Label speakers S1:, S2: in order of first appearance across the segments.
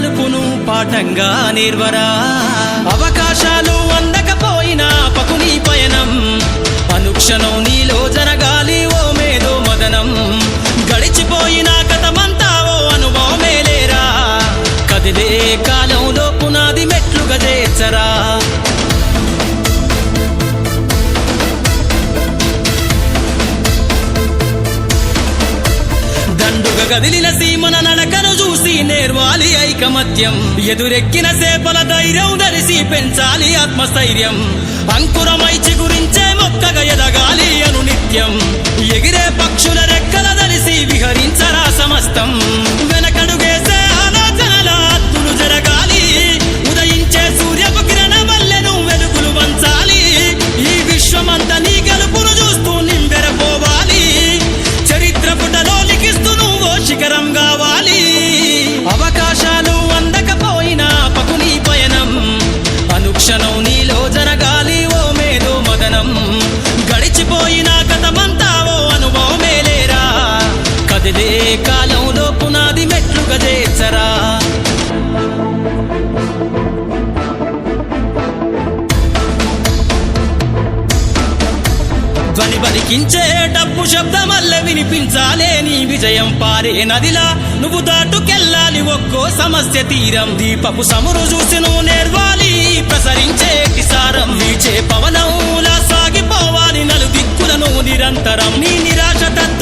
S1: మలుపును పాఠంగా నిర్వరా. అవకాశాలు అందకపోయినా పకుని పయనం. అనుక్షణం నీలో జరగాలి ఓ మేధో మదనం. గడిచిపోయిన కథమంతా ఓ అనుభవమే లేరా. కదిలే కాలంలో పునాది మెట్లుగా చేర్చరా. దండుగ కదిలిన సీమ ఐకమత్యం. ఎదురెక్కిన సేపల ధైర్యం ధరిసి పెంచాలి ఆత్మస్థైర్యం. అంకురమై చిగురించే మొక్కగా ఎదగాలి అను నిత్యం ఎగిరే పక్షుల రెక్కల ధరిసి విహరించరా సమస్తం. పునాది ధ్వని బలికించే డబ్బు శబ్దమల్ల వినిపించాలే నీ విజయం పారే నదిలా. నువ్వు దాటుకెళ్ళాలి ఒక్కో సమస్య తీరం. దీపపు సమురు చూసి నువ్వు నేర్వాలి ప్రసరించే సారం వీచే పవనంలా సాగిపోవాలి నలు దిక్కులను నిరంతరం. నీ నిరాశ తత్వ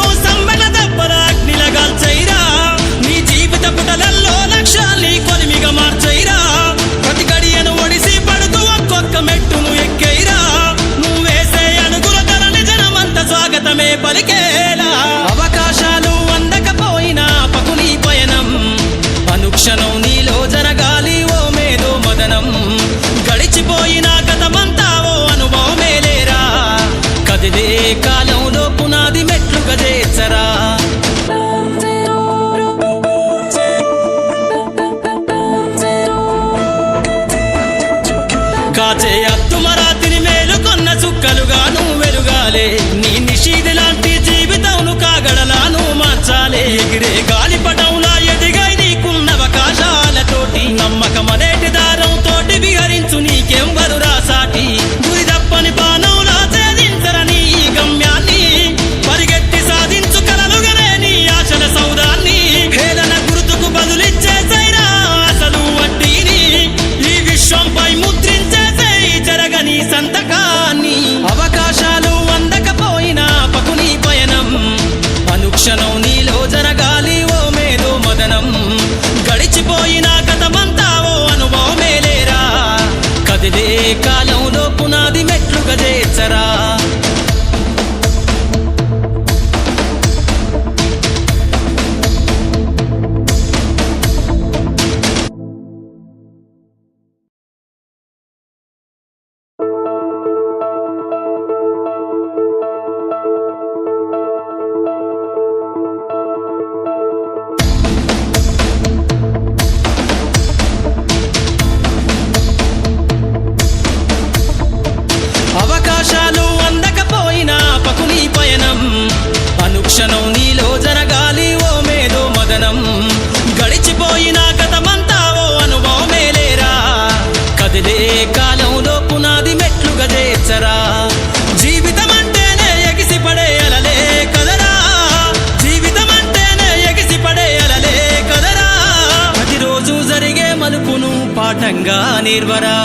S1: నిర్వరా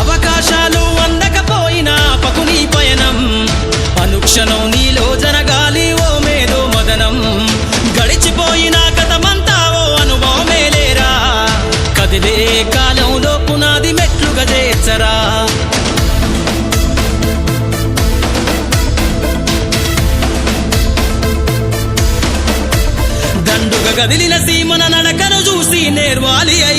S1: అవకాశాలు అందకపోయినా పకుని పయనం. అనుక్షణం నీలో జరగాలి ఓ మేధో మదనం. గడిచిపోయిన కథమంతా ఓ అనుభవమే లేరా. కదిలే కాలంలో పునాది మెట్లుగా చేర్చరా. దండుగ గదిలిన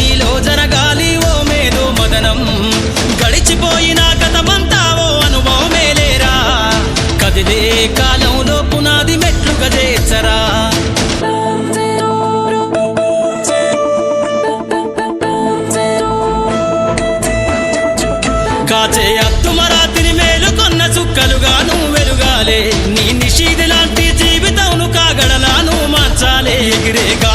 S1: నీలో జరగాలి ఓ మేధో మదనం. గడిచిపోయిన గతమంతా ఓ అనుభవమేలేరా కదిలే కాలంలో పునాది మెట్లు గజేచ్చరా? కాచే అత్తుమరాతిని మేలుకొన్న చుక్కలుగా నువ్వు వెలుగాలే. నీ నిషీది లాంటి జీవితం కాగడలా నువ్వు మార్చాలే. ఎగిరేగా